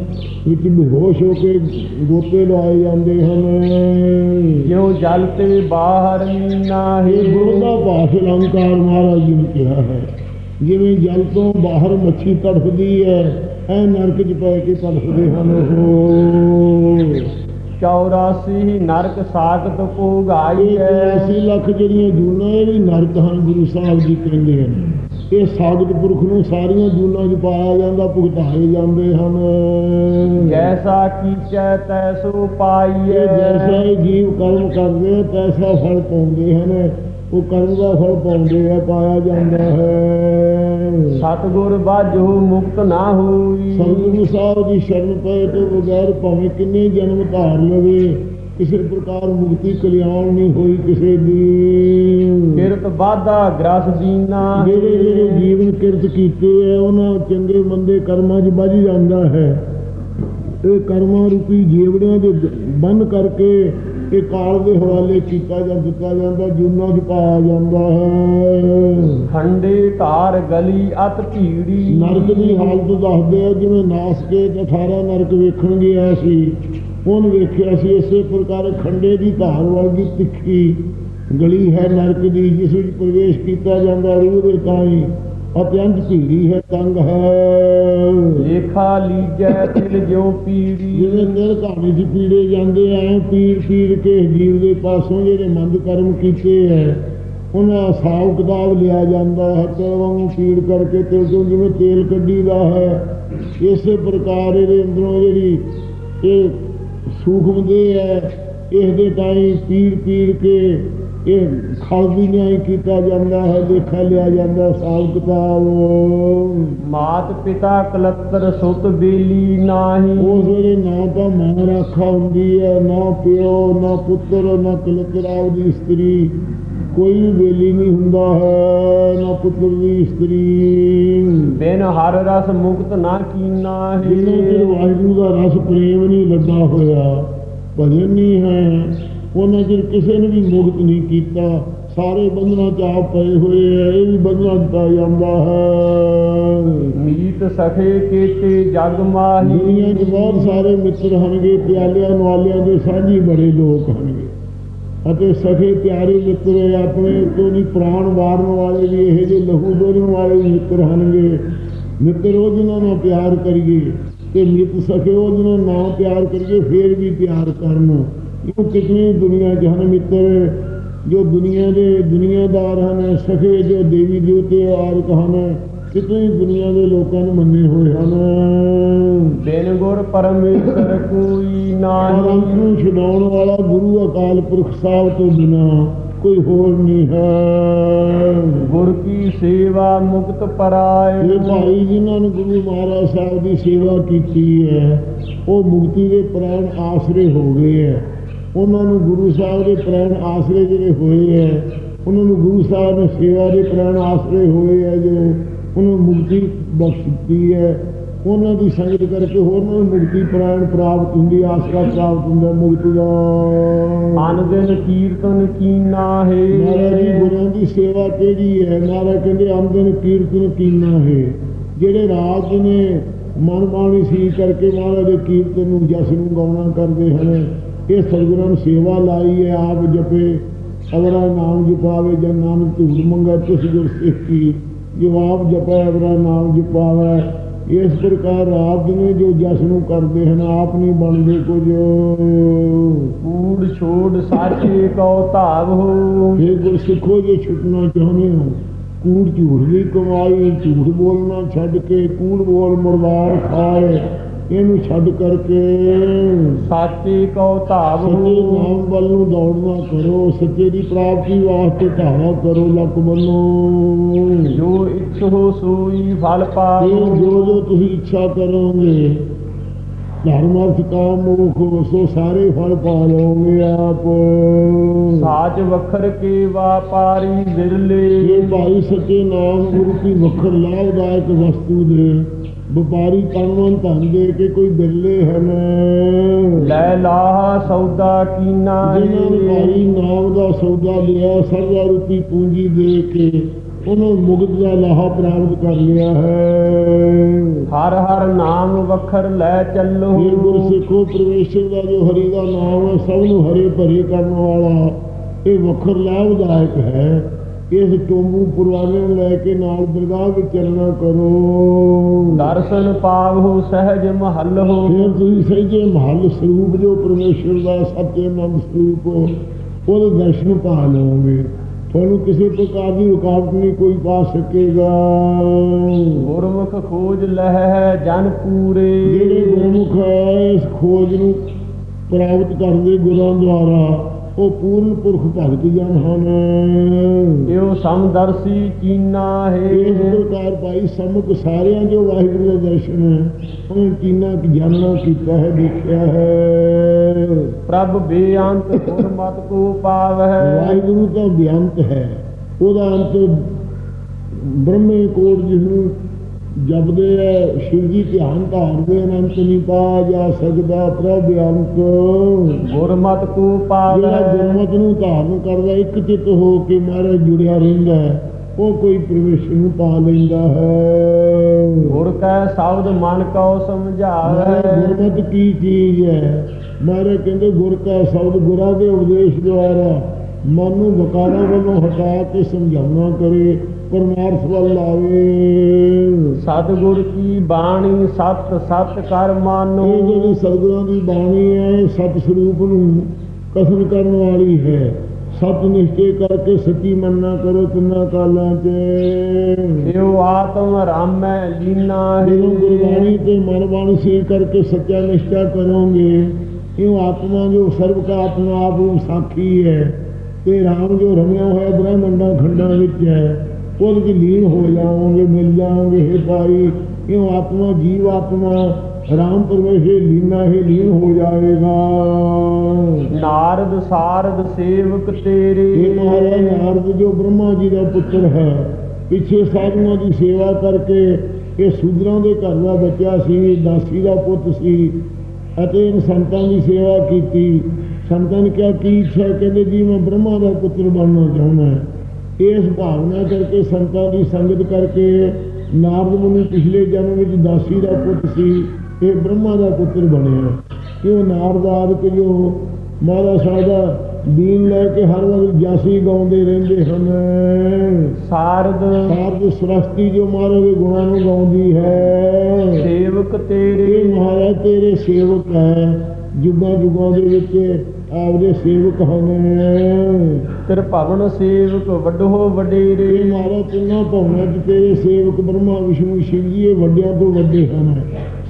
ਵਿੱਚ ਬੇਹੋਸ਼ ਹੋ ਕੇ ਗੋਤੇ ਲਵਾਏ ਜਾਂਦੇ ਹਨ। ਜਿਉ ਜਲ ਤੇ ਬਾਹਰ ਨਾਹੀ ਗੁਰੂ ਦਾ ਭਾਸ਼ ਅਲੰਕਾਰ ਮਹਾਰਾਜ ਜੀ ਨੇ ਕਿਹਾ ਹੈ। ਜਿਵੇਂ ਜਲ ਤੋਂ ਬਾਹਰ ਮੱਛੀ ਤੜਫਦੀ ਹੈ ਐ ਨਰਕ 'ਚ ਪੈ ਕੇ ਤੜਫਦੇ ਹਨ ਉਹ। 84 ਨਰਕ ਸਾਗਤ ਇਹ ਭੋਗਾਈਐ 83 ਲੱਖ ਜਿਹੜੀਆਂ ਜੂਨਾਂ ਇਹ ਵੀ ਨਰਕ ਹਨ ਗੁਰੂ ਸਾਹਿਬ ਜੀ ਕਹਿੰਦੇ ਹਨ। ਇਹ ਸਾਗਤ ਪੁਰਖ ਨੂੰ ਸਾਰੀਆਂ ਜੂਨਾਂ 'ਚ ਪਾਇਆ ਜਾਂਦਾ ਭੁਗਤਾਏ ਜਾਂਦੇ ਹਨ। ਜੈਸਾ ਕੀਚੈ ਤੈਸੋ ਪਾਈਐ। ਜੈਸਾ ਇਹ ਜੀਵ ਕਰਮ ਕਰਦੇ ਤੈਸਾ ਫਲ ਪਾਉਂਦੇ ਹਨ। ਉਹ ਕਰਮ ਦਾ ਫਲ ਪਾਉਂਦੇ ਆ ਪਾਇਆ ਜਾਂਦਾ ਹੈ। ਸਤਗੁਰ ਬਾਝੋ ਮੁਕਤ ਨਾ ਹੋਈ। ਸਤਿਗੁਰੂ ਸਾਹਿਬ ਦੀ ਸ਼ਰਨ ਪਏ ਤੋਂ ਬਗੈਰ ਭਾਵੇਂ ਕਿੰਨੇ ਜਨਮ ਧਾਰ ਲਵੇ ਕਿਸੇ ਪ੍ਰਕਾਰ ਮੁਕਤੀ ਕਲਿਆਣ ਨਹੀਂ ਹੋਈ ਕਿਸੇ ਦੀ। ਕਿਰਤ ਬਾਧਾ ਗ੍ਰਸ ਦੀਨਾ ਜਿਹੜੇ ਜਿਹੜੇ ਜੀਵਨ ਕਿਰਤ ਕੀਤੇ ਆ ਉਹਨਾਂ ਚੰਗੇ ਮੰਦੇ ਕਰਮਾਂ 'ਚ ਵੱਜ ਜਾਂਦਾ ਹੈ। ਇਹ ਕਰਮਾਂ ਰੂਪੀ ਜੀਵੜਿਆਂ ਦੇ ਬੰਨ ਕਰਕੇ ਇਹ ਕਾਲ ਦੇ ਹਵਾਲੇ ਕੀਤਾ ਜਾਂ ਦਿੱਤਾ ਜਾਂਦਾ ਜੁਨਾ ਚ ਪਾਇਆ ਜਾਂਦਾ ਹੈ। ਖੰਡੇ ਧਾਰ ਗਲੀ ਅਤ ਭੀੜੀ। ਨਰਕ ਦੀ ਹਾਲਤ ਦੱਸਦੇ ਆ ਜਿਵੇਂ ਨਾਸਕੇ 18 ਨਰਕ ਵੇਖਣ ਗਿਆ ਸੀ ਉਹਨ ਵੇਖਿਆ ਸੀ ਇਸੇ ਪ੍ਰਕਾਰ ਖੰਡੇ ਦੀ ਧਾਰ ਵਰਗੀ ਤਿੱਖੀ ਗਲੀ ਹੈ ਨਰਕ ਦੀ ਜਿਸ ਵਿੱਚ ਪ੍ਰਵੇਸ਼ ਕੀਤਾ ਜਾਂਦਾ ਰੂਹ ਦੇ ਤਾਈ ਅਤਿਅੰਤ ਭੀੜੀ ਹੈ ਤੰਗ ਹੈ। ਲੇਖਾ ਲੀਜੈ ਤਿਲ ਜਿਉ ਪੀੜੀ। ਜਿਵੇਂ ਨਿਰ ਕਹਾਣੀ ਚ ਪੀੜੇ ਜਾਂਦੇ ਐ ਪੀੜ ਪੀੜ ਕੇ ਜੀਵ ਦੇ ਪਾਸੋਂ ਜਿਹੜੇ ਮੰਦ ਕਰਮ ਕੀਤੇ ਐ ਉਹਨਾਂ ਦਾ ਹਿਸਾਬ ਕਿਤਾਬ ਲਿਆ ਜਾਂਦਾ ਹੈ ਤੇਲ ਵਾਂਗੂ ਪੀੜ ਕਰਕੇ ਤੇ ਜਿਵੇਂ ਤੇਲ ਕੱਢੀਦਾ ਹੈ ਇਸੇ ਪ੍ਰਕਾਰ ਇਹਦੇ ਅੰਦਰੋਂ ਜਿਹੜੀ ਇਹ ਸੂਖਮ ਦੇ ਹੈ ਇਸ ਦੇ ਤਾਈ ਪੀੜ ਪੀੜ ਕੇ ਇਹ ਖਾਲਦੀ ਨਿਆਈ ਕੀਤਾ ਜਾਂਦਾ ਹੈ ਦੇਖਾ ਲਿਆ ਜਾਂਦਾ ਹਿਸਾਬ ਕਿਤਾਬ। ਮਾਤ ਪਿਤਾ ਕਲਤਰ ਸੁਤ ਬੇਲੀ ਨਾਹੀ। ਉਸ ਵੇਲੇ ਨਾ ਤਾਂ ਮਾਂ ਰਾਖਾ ਹੁੰਦੀ ਹੈ ਨਾ ਪਿਓ ਨਾ ਪੁੱਤਰ ਨਾ ਕਲਤਰਾਵ ਦੀ ਇਸਤਰੀ ਕੋਈ ਵੇਲੀ ਨਹੀਂ ਹੁੰਦਾ ਹੈ ਨਾ ਪੁੱਤਰ ਦੀ ਇਸਤਰੀ। ਬਿਨ ਹਰ ਰਸ ਮੁਕਤ ਨਾ ਕੀਨਾ ਜਿੰਨਾ ਚਿਰ ਹੈ ਵਾਹਿਗੁਰੂ ਦਾ ਰਸ ਪ੍ਰੇਮ ਨਹੀਂ ਲੱਗਾ ਹੋਇਆ ਭਜਨ ਨਹੀਂ ਹੈ ਉਹਨਾਂ ਚਿਰ ਕਿਸੇ ਨੇ ਵੀ ਮੁਕਤ ਨਹੀਂ ਕੀਤਾ। ਸਾਰੇ ਬੰਧਨਾਂ ਚ ਆਪ ਪਏ ਹੋਏ ਹੈ ਇਹ ਵੀ ਬੰਧਨਾਂ ਪੈ ਜਾਂਦਾ ਹੈ। ਮੀਤ ਸਖੇ ਕੇਤੇ ਜਗ ਮਾਹੀ। ਦੁਨੀਆ 'ਚ ਬਹੁਤ ਸਾਰੇ ਮਿੱਤਰ ਹਨਗੇ ਪਿਆਲਿਆਂ ਨਵਾਲਿਆਂ ਦੇ ਸਾਂਝੀ ਬੜੇ ਲੋਕ ਹਨਗੇ ਅਤੇ ਸਖੇ ਪਿਆਰੇ ਮਿੱਤਰ, ਆਪਣੇ ਤੋਂ ਨਹੀਂ, ਪ੍ਰਾਣ ਵਾਰਨ ਵਾਲੇ ਵੀ ਇਹ ਜਿਹੇ ਲਹੂ ਦੋਰਨ ਵਾਲੇ ਵੀ ਮਿੱਤਰ ਹਨਗੇ ਮਿੱਤਰ ਉਹ ਜਿਨ੍ਹਾਂ ਨਾਲ ਪਿਆਰ ਕਰੀਏ ਤੇ ਮਿੱਤ ਸਖੇ ਉਹ ਜਿਨ੍ਹਾਂ ਨਾਲ ਪਿਆਰ ਕਰੀਏ, ਫੇਰ ਵੀ ਪਿਆਰ ਕਰਨ। ਇਹ ਕਿਤਨੀ ਦੁਨੀਆ 'ਚ ਹਨ ਮਿੱਤਰ, ਜੋ ਦੁਨੀਆ ਦੇ ਦੁਨੀਆਦਾਰ ਹਨ, ਸਖੇ ਜੋ ਦੇਵੀ ਦੇਵਤੇ ਆਰਕ ਹਨ ਕਿਤਨੀ ਦੁਨੀਆ ਦੇ ਲੋਕਾਂ ਨੂੰ ਮੰਨੇ ਹੋਏ ਹਨ। ਬਿਨ ਗੁਰ ਪਰਮੇਸ਼ਰ ਕੋਈ ਨਾਹੀ। ਨੂੰ ਛਡਾਉਣ ਵਾਲਾ ਗੁਰੂ ਅਕਾਲ ਪੁਰਖ ਸਾਹਿਬ ਤੋਂ ਬਿਨਾ ਕੋਈ ਹੋਰ ਨਹੀਂ ਹੈ। ਗੁਰ ਕੀ ਸੇਵਾ ਮੁਕਤ ਪਰਾਏ। ਇਹ ਭਾਈ ਜਿਨ੍ਹਾਂ ਨੇ ਗੁਰੂ ਮਹਾਰਾਜ ਸਾਹਿਬ ਦੀ ਸੇਵਾ ਕੀਤੀ ਹੈ ਉਹ ਮੁਕਤੀ ਦੇ ਪ੍ਰਾਣ ਆਸਰੇ ਹੋ ਗਏ ਹੈ। ਉਹਨਾਂ ਨੂੰ ਗੁਰੂ ਸਾਹਿਬ ਦੇ ਪ੍ਰਾਣ ਆਸਰੇ ਜਿਹੜੇ ਹੋਏ ਹੈ ਉਹਨਾਂ ਨੂੰ ਗੁਰੂ ਸਾਹਿਬ ਨੇ ਸੇਵਾ ਦੇ ਪ੍ਰਾਣ ਆਸਰੇ ਹੋਏ ਹੈ ਜੋ ਉਹਨਾਂ ਮੁਕਤੀ ਬਖਸ਼ ਦਿੱਤੀ ਹੈ। ਉਹਨਾਂ ਦੀ ਸੰਗਤ ਕਰਕੇ ਹੋਰ ਨੂੰ ਮੁਕਤੀ ਪ੍ਰਾਣ ਪ੍ਰਾਪਤ ਹੁੰਦੀ ਆਸਰਾ ਪ੍ਰਾਪਤ ਹੁੰਦਾ ਮੁਕਤੀ ਦਾ। ਦਿਨ ਕੀਰਤਨ ਕੀਨਾ ਮਹਾਰਾਜ ਜੀ ਹੈ ਗੁਰਾਂ ਦੀ ਸੇਵਾ ਕਿਹੜੀ ਹੈ? ਮਹਾਰਾਜ ਕਹਿੰਦੇ ਆਮਦਨ ਕੀਰਤਨ ਕੀਨਾ ਹੈ ਜਿਹੜੇ ਰਾਤ ਨੇ ਮਨ ਬਾਣੀ ਸੀ ਕਰਕੇ ਮਹਾਰਾਜ ਦੇ ਕੀਰਤਨ ਨੂੰ ਜਸ ਨੂੰ ਗਾਉਣਾ ਕਰਦੇ ਹਨ ਇਹ ਸਤਿਗੁਰਾਂ ਨੂੰ ਸੇਵਾ ਲਾਈ ਹੈ ਆਪ ਜਪੇ। ਅਵਰਾ ਨਾਮ ਜਪਾਵੇ ਜਨ ਨਾਨਕ ਝੂਠ ਮੰਗਾ ਤਿਸ ਗੁਰ ਸਿੱਖੀ। ਜੋ ਆਪ ਜਪੈ ਅਵਰਾ ਨਾਮ ਜਪਾਵੇ। ਇਸ ਪ੍ਰਕਾਰ ਰਾਤ ਦਿਨੇ ਜੋ ਜਸ ਨੂੰ ਕਰਦੇ ਹਨ ਆਪ ਨਹੀਂ ਬਣਦੇ ਕੁਝ। ਕੂੜ ਛੋੜ ਸਾਚੇ ਕਉ ਧਾਵ ਹੋ। ਇਹ ਗੁਰਸਿੱਖੋ ਜੇ ਛੁੱਟਣਾ ਚਾਹੁੰਦੇ ਹੋ ਕੂੜ ਝੂਠ ਦੀ ਕਮਾਈ ਝੂਠ ਬੋਲਣਾ ਛੱਡ ਕੇ ਕੂੜ ਬੋਲ ਮੁਰਦਾਰ ਖਾਏ। ਇਹਨੂੰ ਛੱਡ ਕਰਕੇ ਸਾਚੇ ਕਉ ਧਾਵ ਸੱਚੇ ਨਾਮ ਵੱਲ ਨੂੰ ਦੌੜਨਾ ਕਰੋ ਸੱਚੇ ਦੀ ਪ੍ਰਾਪਤੀ ਵਾਸਤੇ ਧਾਵਾ ਕਰੋ ਲੱਕ ਬੰਨੋ ਜੋ ਇਛੋ ਸੋਈ ਫਲ ਪਾਵੋ। ਜੋ ਜੋ ਤੁਸੀਂ ਇੱਛਾ ਕਰੋਗੇ ਧਰਮ ਅਰਥ ਕਾਮ ਮੋਖ ਸੋ ਸਾਰੇ ਫਲ ਪਾ ਲਓਗੇ ਆਪ। ਸਾਚ ਵਖਰ ਕੇ ਵਾਪਾਰੀ ਵਿਰਲੇ। ਇਹ ਭਾਈ ਸੱਚੇ ਨਾਮ ਗੁਰੂ ਕੀ ਵਖਰ ਲਾਭਦਾਇਕ ਵਸਤੂ ਦੇ ਵਪਾਰੀ ਕਣਵਨ ਧਨ ਦੇ ਕੇ ਕੋਈ ਬਿਰਲੇ ਹਨ ਲੈ ਲਾਹ ਸੌਦਾ ਕੀਨਾ ਜਿਨ੍ਹਾਂ ਭਾਈ ਨਾਮ ਦਾ ਸੌਦਾ ਲਿਆ ਸਰਵਾ ਰੂਪੀ ਪੂੰਜੀ ਦੇ ਕੇ ਉਹਨਾਂ ਮੁਕਤ ਦਾ ਲਾਹਾ ਪ੍ਰਾਪਤ ਕਰ ਲਿਆ ਹੈ। ਹਰ ਹਰ ਨਾਮ ਵਖਰ ਲੈ ਚੱਲੋ। ਇਹ ਗੁਰਸਿੱਖੋ ਪ੍ਰਵੇਸ਼ਰ ਦਾ ਜੋ ਹਰੀ ਦਾ ਨਾਮ ਹੈ ਸਭ ਨੂੰ ਹਰੇ ਭਰੇ ਕਰਨ ਵਾਲਾ ਇਹ ਵਖਰ ਲਾਭਦਾਇਕ ਹੈ। ਇਸ ਪੁਰਵਾਨੇ ਨੂੰ ਲੈ ਕੇ ਨਾਲ ਦਰਗਾਹ ਵਿੱਚ ਚੱਲਣਾ ਕਰੋ। ਦਰਸ਼ਨ ਪਾਵੋ ਸਹਿਜ ਮਹਲ ਹੋ। ਫਿਰ ਤੁਸੀਂ ਸਹਿਜੇ ਮਹੱਲ ਸਰੂਪ ਜੋ ਪਰਮੇਸ਼ਰ ਦਾ ਸੱਚੇ ਨਾਮ ਸਰੂਪ ਉਹਦੇ ਦਰਸ਼ਨ ਪਾ ਲਓਗੇ। ਤੁਹਾਨੂੰ ਕਿਸੇ ਪ੍ਰਕਾਰ ਦੀ ਰੁਕਾਵਟ ਨਹੀਂ ਕੋਈ ਪਾ ਸਕੇਗਾ। ਗੁਰਮੁਖ ਖੋਜ ਲਹਿ ਜਨ ਪੂਰੇ। ਜਿਹੜੇ ਗੁਰਮੁਖ ਹੈ ਇਸ ਖੋਜ ਨੂੰ ਪ੍ਰਾਪਤ ਕਰਦੇ ਗੁਰਾਂ ਦੁਆਰਾ ਉਹ ਪੂਰਨ ਪੁਰਖ ਭਗਤ ਜਨ ਹਨ। ਇਹੋ ਸਮਦਰਸੀ ਕੀਨਾ ਇਸ ਹੈ ਪ੍ਰਕਾਰ ਭਾਈ ਸਮੁਖ ਸਾਰਿਆਂ ਜੋ ਵਾਹਿਗੁਰੂ ਦਾ ਦਰਸ਼ਨ ਹੈ ਉਹਨੇ ਕੀਨਾ ਕਿ ਜਾਣਨਾ ਕੀਤਾ ਹੈ ਦੇਖਿਆ ਹੈ। ਪ੍ਰਭ ਬੇਅੰਤ ਗੁਰਮਤ ਕੋ ਪਾਵਹਿ। ਵਾਹਿਗੁਰੂ ਤਾਂ ਬੇਅੰਤ ਹੈ। ਉਹਦਾ ਅੰਤ ਬ੍ਰਹਮੇ ਕੋਟ ਜਿਸ ਨੂੰ ਜਪਦੇ ਐ ਸ਼ਿਵ ਜੀ ਧਿਆਨ ਧਾਰਦੇ ਅਨੰਤ ਨਹੀਂ ਪਾ ਜਾ ਸਕਦਾ ਪ੍ਰਭ ਅੰਤ। ਗੁਰਮਤਿ ਕੂ ਜਿਹੜਾ ਪਾਵੈ ਗੁਰਮਤ ਨੂੰ ਧਾਰਨ ਕਰਦਾ ਇੱਕ ਚਿੱਤ ਹੋ ਕੇ ਮਹਾਰਾਜ ਜੁੜਿਆ ਰਹਿੰਦਾ ਹੈ ਉਹ ਕੋਈ ਪ੍ਰਵੇਸ਼ ਨੂੰ ਪਾ ਲੈਂਦਾ ਹੈ। ਗੁਰ ਕੈ ਸ਼ਬਦ ਮਨ ਕਉ ਸਮਝਾਵੈ। ਗੁਰਮਤ ਕੀ ਚੀਜ਼ ਹੈ? ਮਹਾਰਾਜ ਕਹਿੰਦੇ ਗੁਰ ਕਾ ਸ਼ਬਦ ਗੁਰਾਂ ਦੇ ਉਪਦੇਸ਼ ਦੁਆਰਾ ਮਨ ਨੂੰ ਵਿਕਾਰਾਂ ਵੱਲੋਂ ਹਟਾ ਕੇ ਸਮਝਾਉਣਾ ਕਰੇ। ਪਰਮਾਰਥ ਵੱਲ ਲਾਵੇ। ਸਤਿਗੁਰ ਕੀ ਬਾਣੀ ਸਤ ਸਤ ਕਰ ਮਾਨੋ। ਇਹ ਜਿਹੜੀ ਸਤਿਗੁਰਾਂ ਦੀ ਬਾਣੀ ਹੈ ਸਤ ਸਰੂਪ ਨੂੰ ਕਥਨ ਕਰਨ ਵਾਲੀ ਹੈ। ਸਤ ਨਿਸ਼ਚੈ ਕਰਕੇ ਸੱਚੀ ਮੰਨਣਾ ਕਰੋ ਤਿੰਨਾਂ ਕਾਲਾਂ 'ਚ ਇਉ ਆਤਮ ਰਾਮੈ ਲੀਨਾ ਹੈ। ਗੁਰਬਾਣੀ ਤੇ ਮਨ ਬਾਣੀ ਸੇ ਕਰਕੇ ਸੱਚਾ ਨਿਸ਼ਚਾ ਕਰੋਗੇ ਇਹ ਆਤਮਾ ਜੋ ਸਰਬ ਕਾ ਆਪਣਾ ਆਪ ਸਾਖੀ ਹੈ ਤੇ ਰਾਮ ਜੋ ਰਮਿਆ ਹੋਇਆ ਬ੍ਰਹਮੰਡਾਂ ਖੰਡਾਂ ਵਿੱਚ ਹੈ ਉਹਦੇ ਵਿੱਚ ਲੀਨ ਹੋ ਜਾਓਗੇ ਮਿਲ ਜਾਓਗੇ हे ਭਾਈ। ਇਹ ਆਤਮਾ ਜੀਵ ਆਤਮਾ ਰਾਮ ਪਰਮੇਸ਼ਰ ਲੀਨਾ ਹੀ ਲੀਨ ਹੋ ਜਾਏਗਾ। ਨਾਰਦ ਸਾਰਦ ਸੇਵਕ ਇਹ ਤੇਰੇ ਮਹਾਰਾਜ ਨਾਰਦ ਜੋ ਬ੍ਰਹਮਾ ਜੀ ਦਾ ਪੁੱਤਰ ਹੈ ਪਿੱਛੇ ਸਾਧੂਆਂ ਦੀ ਸੇਵਾ ਕਰਕੇ ਇਹ ਸੂਦਰਾਂ ਦੇ ਘਰ ਦਾ ਬੱਚਾ ਸੀ ਦਾਸੀ ਦਾ ਪੁੱਤ ਸੀ ਅਤੇ ਇਨ ਸੰਤਾਂ ਦੀ ਸੇਵਾ ਕੀਤੀ। ਸੰਤਾਂ ਨੇ ਕਿਹਾ ਕੀ ਇੱਛਾ ਹੈ? ਕਹਿੰਦੇ ਜੀ ਮੈਂ ਬ੍ਰਹਮਾ ਦਾ ਪੁੱਤਰ ਬਣਨਾ ਚਾਹੁੰਦਾ ਹਾਂ। ਇਸ ਭਾਵਨਾ ਕਰਕੇ ਸੰਤਾਂ ਦੀ ਸੰਗਤ ਕਰਕੇ ਨਾਰਦ ਮੁਨੀ ਪਿਛਲੇ ਜਨਮ ਵਿੱਚ ਦਾਸੀ ਦਾ ਪੁੱਤ ਸੀ ਇਹ ਬ੍ਰਹਮਾ ਦਾ ਪੁੱਤਰ ਬਣਿਆ। ਕਿਉਂ ਨਾਰਦ ਆਦਿਕ ਜੋ ਮਹਾਰਾਜ ਸਾਹਿਬ ਦਾ ਦੀਨ ਲੈ ਕੇ ਹਰ ਵਕਤ ਜਾਸੀ ਗਾਉਂਦੇ ਰਹਿੰਦੇ ਹਨ। ਸਾਰਦ ਸਾਰਦ ਸ੍ਰਸ਼ਟੀ ਜੋ ਮਹਾਰਾਜ ਦੇ ਗੁਣਾਂ ਨੂੰ ਗਾਉਂਦੀ ਹੈ। ਸੇਵਕ ਇਹ ਤੇਰੇ ਮਹਾਰਾਜ ਤੇਰੇ ਸੇਵਕ ਹੈ। ਜੁਗਾਂ ਜੁਗਾਂ ਦੇ ਵਿੱਚ ਆਪਦੇ ਸੇਵਕ ਹਨ ਤੇਰ ਭਵਨ ਸੇਵਕ ਵੱਡੋ ਵਡੇਰੇ ਮਹਾਰਾਜ ਤਿੰਨਾਂ ਭਵਨਾਂ 'ਚ ਤੇਰੇ ਸੇਵਕ ਬ੍ਰਹਮਾ ਵਿਸ਼ਨੂੰ ਸ਼ਿਵ ਜੀ ਇਹ ਵੱਡਿਆਂ ਤੋਂ ਵੱਡੇ ਹਨ।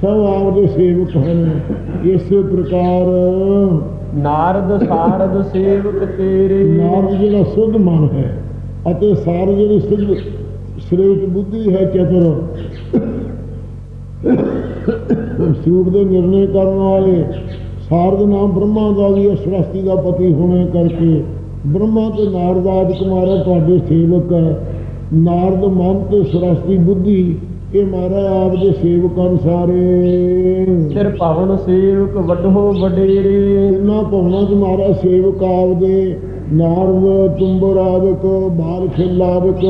ਸਭ ਆਪਦੇ ਸੇਵਕ ਹਨ। ਇਸੇ ਪ੍ਰਕਾਰ ਨਾਰਦ ਸਾਰਦ ਸੇਵਕ ਤੇਰੇ। ਨਾਮ ਜਿਹੜਾ ਸੁਧ ਮਨ ਹੈ ਅਤੇ ਸਾਰ ਜਿਹੜੀ ਸਿੱਧ ਸ੍ਰੇਸ਼ਟ ਬੁੱਧੀ ਹੈ ਚਤੁਰ। ਸੂਰ ਦੇ ਨਿਰਣੇ ਕਰਨ ਵਾਲੇ ਸਾਰਦ ਨਾਮ ਬ੍ਰਹਮਾ ਦਾ ਵੀ ਸ੍ਰਸ਼ਟੀ ਦਾ ਪਤੀ ਹੋਣੇ ਕਰਕੇ ਬ੍ਰਹਮਾ ਤੇ ਨਾਰਦ ਆਦਿ ਕੁਮਾਰਾ ਤੁਹਾਡੇ ਸੇਵਕ ਹੈ। ਨਾਰਦ ਮਨ ਤੇ ਸ੍ਰਸ਼ਟੀ ਬੁੱਧੀ ਇਹ ਮਹਾਰਾਜ ਆਪ ਦੇ ਸੇਵਕ ਹਨ ਸਾਰੇ ਭਵਨ ਸੇਵਕ ਵੱਡੋ ਵਡੇਰੇ। ਇਹਨਾਂ ਭਵਨਾਂ ਚ ਮਹਾਰਾਜ ਸੇਵਕ ਆਪਦੇ ਨਾਰਦ ਤੁੰਬਰ ਆਦਿਕ ਬਾਲ ਖਿਲ ਆਦਿਕ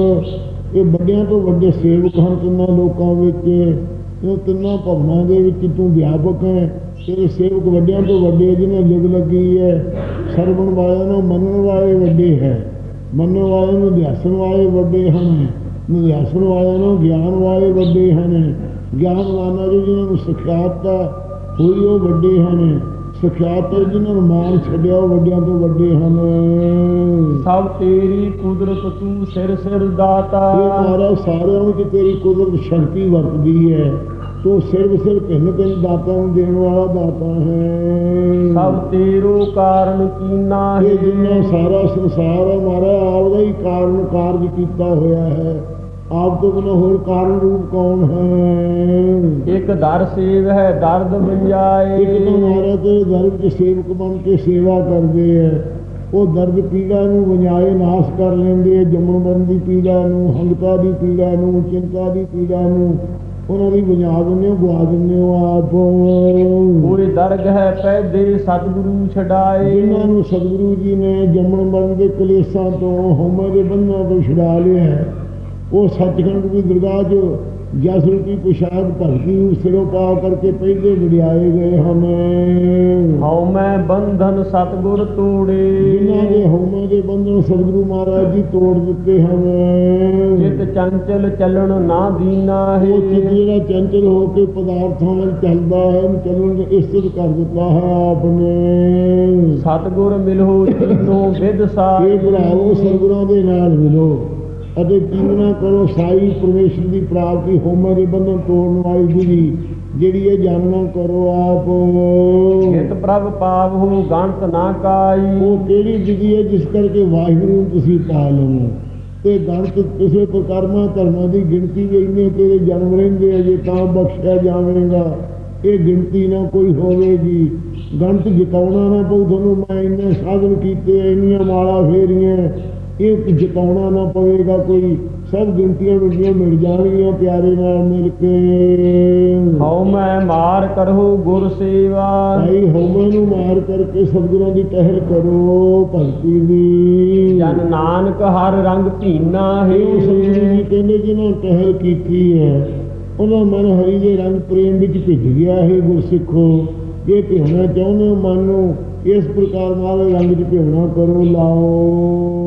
ਇਹ ਵੱਡਿਆਂ ਤੋਂ ਵੱਡੇ ਸੇਵਕ ਹਨ ਤਿੰਨਾਂ ਲੋਕਾਂ ਵਿੱਚ। ਇਹ ਤਿੰਨਾਂ ਭਵਨਾਂ ਦੇ ਵਿੱਚ ਤੂੰ ਵਿਆਪਕ ਹੈ। ਤੇਰੇ ਸੇਵਕ ਵੱਡਿਆਂ ਤੋਂ ਵੱਡੇ ਜਿਹਨਾਂ ਲਿਗ ਲੱਗੀ ਹੈ। ਸਰਵਣ ਵਾਲਿਆਂ ਨੂੰ ਮੰਨਣ ਵਾਲੇ ਵੱਡੇ ਹੈ। ਮੰਨਣ ਵਾਲਿਆਂ ਨੂੰ ਅਧਿਆਸਣ ਵਾਲੇ ਵੱਡੇ ਹਨ। ਅਧਿਆਸਣ ਵਾਲਿਆਂ ਨੂੰ ਗਿਆਨ ਵਾਲੇ ਵੱਡੇ ਹਨ। ਗਿਆਨਵਾਨਾਂ ਜੋ ਜਿਹਨਾਂ ਨੂੰ ਸਿਖਿਆਤਾ ਹੋਈ ਉਹ ਵੱਡੇ ਹਨ। ਸਿਖਿਆਤ ਜਿਹਨਾਂ ਨੂੰ ਮਾਨ ਛੱਡਿਆ ਵੱਡਿਆਂ ਤੋਂ ਵੱਡੇ ਹਨ। ਸਭ ਤੇਰੀ ਕੁਦਰਤ ਤੂੰ ਸਿਰ ਸਿਰ ਇਹ ਦਾਤਾ ਮਹਾਰਾਜ ਸਾਰਿਆਂ ਨੂੰ ਕਿ ਤੇਰੀ ਕੁਦਰਤ ਸ਼ਕਤੀ ਵਰਤਦੀ ਹੈ। ਤੂੰ ਸਿਰ ਸਿਰ ਭਿੰਨ ਭਿੰਨ ਦਾਤਾਂ ਨੂੰ ਦੇਣ ਵਾਲਾ ਦਾਤਾ ਹੈ। ਸਭ ਤੇਰੋ ਕਾਰਨ ਕੀਨਾ ਇਹ ਜਿੰਨਾ ਹੈ ਸਾਰਾ ਸੰਸਾਰ ਹੈ ਮਹਾਰਾਜ ਆਪ ਦਾ ਹੀ ਕਾਰਨ ਕਾਰਜ ਕੀਤਾ ਹੋਇਆ ਹੈ। ਆਪ ਤੋਂ ਬਿਨਾਂ ਹੋਰ ਕਾਰਨ ਰੂਪ ਕੌਣ ਹੈ? ਇੱਕ ਦਰ ਸੇਵ ਹੈ ਦਰਦ ਬੰਜਾਏ ਇੱਕ ਤਾਂ ਮਹਾਰਾਜ ਦੇ ਦਰ ਵਿੱਚ ਸੇਵਕ ਬਣ ਕੇ ਸੇਵਾ ਕਰਦੇ ਹੈ ਉਹ ਦਰਦ ਪੀੜਾ ਨੂੰ ਵਜਾਏ ਨਾਸ਼ ਕਰ ਲੈਂਦੇ ਜੰਮਣ ਮਰਨ ਦੀ ਪੀੜਾ ਨੂੰ ਹੰਗਤਾ ਦੀ ਪੀੜਾ ਨੂੰ ਚਿੰਤਾ ਦੀ ਪੀੜਾ ਨੂੰ ਉਹਨਾਂ ਦੀ ਦਿੰਦੇ ਹੋ ਗਵਾ ਦਿੰਦੇ ਹੋ ਆਪ। ਕੋਈ ਦਰਗ ਹੈ ਪੈਦੇ ਸਤਿਗੁਰੂ ਛਡਾਏ। ਜਿਨ੍ਹਾਂ ਨੂੰ ਸਤਿਗੁਰੂ ਜੀ ਨੇ ਜੰਮਣ ਮਰਨ ਦੇ ਕਲੇਸ਼ਾਂ ਤੋਂ ਹਉਮੈ ਦੇ ਬੰਧਨਾਂ ਤੋਂ ਛੁਡਾ ਲਿਆ ਹੈ। ਉਹ ਸੱਚਖੰਡ ਦੀ ਦਰਗਾਹ 'ਚ ਜਸ ਰੂਪੀ ਪੁਸ਼ਾਕ ਭਗਤੀ ਨੂੰ ਸਿਰੋਂ ਪਾ ਕਰਕੇ ਪਹਿਲੇ ਵਡਿਆਏ ਗਏ ਹਨ ਹਉ ਮੈਂ ਬੰਧਨ ਸਤਿਗੁਰ ਤੋੜੇ। ਜਿਨ੍ਹਾਂ ਦੇ ਹਉਮੈ ਦੇ ਬੰਧਨ ਸਤਿਗੁਰੂ ਮਹਾਰਾਜ ਜੀ ਤੋੜ ਦਿੱਤੇ ਹਨ ਜਿਤ ਚੰਚਲ ਚੱਲਣ ਨਾ ਦੀਨਾ ਹੈ। ਉਹ ਜਿਹੜਾ ਚੰਚਲ ਹੋ ਕੇ ਪਦਾਰਥਾਂ ਵੱਲ ਚੱਲਦਾ ਹੈ ਚੱਲਣ ਦੇ ਇਸਤਿਤ ਕਰ ਦਿੱਤਾ ਹੈ ਆਪਨੇ ਸਤਿਗੁਰ ਮਿਲੋ ਜੀਨੋ ਵਿਦ ਇਹ ਭਰਾਵੋ ਸਤਿਗੁਰਾਂ ਦੇ ਨਾਲ ਮਿਲੋ। ਅਤੇ ਕੀਮਨਾ ਕਰੋ ਸਾਈ ਪਰਮੇਸ਼ਰ ਦੀ ਪ੍ਰਾਪਤੀ ਹੋਮੇ ਦੇ ਬੰਧਨ ਤੋੜਨ ਵਾਲੀ ਵਿਧੀ ਜਿਹੜੀ ਇਹ ਜਾਣਨਾ ਕਰੋ ਆਪ। ਜਿਤ ਪ੍ਰਭ ਪਾਵ ਹੋ ਗਣਤ ਨਾ ਕਾਈ। ਉਹ ਕਿਹੜੀ ਵਿਧੀ ਹੈ ਜਿਸ ਕਰਕੇ ਵਾਹਿਗੁਰੂ ਤੁਸੀਂ ਪਾ ਲਵੋ? ਤੇ ਗਣਤ ਕਿਸੇ ਪ੍ਰਕਰਮਾਂ ਧਰਮਾਂ ਦੀ ਗਿਣਤੀ ਵੀ ਇੰਨੇ ਤੇਰੇ ਜਨਮ ਰਹਿੰਦੇ ਆ ਜੇ ਤਾਂ ਬਖਸ਼ਿਆ ਜਾਵੇਗਾ। ਇਹ ਗਿਣਤੀ ਨਾ ਕੋਈ ਹੋਵੇਗੀ। ਗਣਤ ਜਿਤਾਉਣਾ ਨਾ ਪਊ ਤੁਹਾਨੂੰ। ਮੈਂ ਇੰਨੇ ਸਾਧਨ ਕੀਤੇ ਇੰਨੀਆਂ ਮਾਲਾ ਫੇਰੀਆਂ। ਇਹ ਜਿਤਾਉਣਾ ਨਾ ਪਵੇਗਾ ਕੋਈ ਸਭ ਗਿਣਤੀਆਂ ਮਿੰਟੀਆਂ ਮਿਲ ਜਾਣਗੀਆਂ ਪਿਆਰੇ ਨਾਲ ਮਿਲ ਕੇ। ਹਉ ਮੈਂ ਮਾਰ ਕਰਹੁ ਗੁਰ ਸੇਵਾ। ਭਾਈ ਹਉਮੈ ਨੂੰ ਮਾਰ ਕਰਕੇ ਸਤਿਗੁਰਾਂ ਦੀ ਟਹਿਲ ਕਰੋ ਭਗਤੀ ਦੀ। ਜਨ ਨਾਨਕ ਹਰ ਰੰਗ ਭੀਨਾ ਹੈ। ਸਤਿਗੁਰੂ ਜੀ ਕਹਿੰਦੇ ਜਿਹਨਾਂ ਟਹਿਲ ਕੀਤੀ ਹੈ ਉਹਨਾਂ ਮਨ ਹਰੀ ਦੇ ਰੰਗ ਪ੍ਰੇਮ ਵਿੱਚ ਭਿੱਜ ਗਿਆ ਹੈ ਗੁਰਸਿੱਖੋ। ਇਹ ਭਿਉਣਾ ਚਾਹੁੰਦੇ ਹੋ ਮਨ ਨੂੰ ਇਸ ਪ੍ਰਕਾਰ ਨਾਲ ਰੰਗ ਵਿੱਚ ਭਿਉਣਾ ਕਰੋ ਲਾਓ।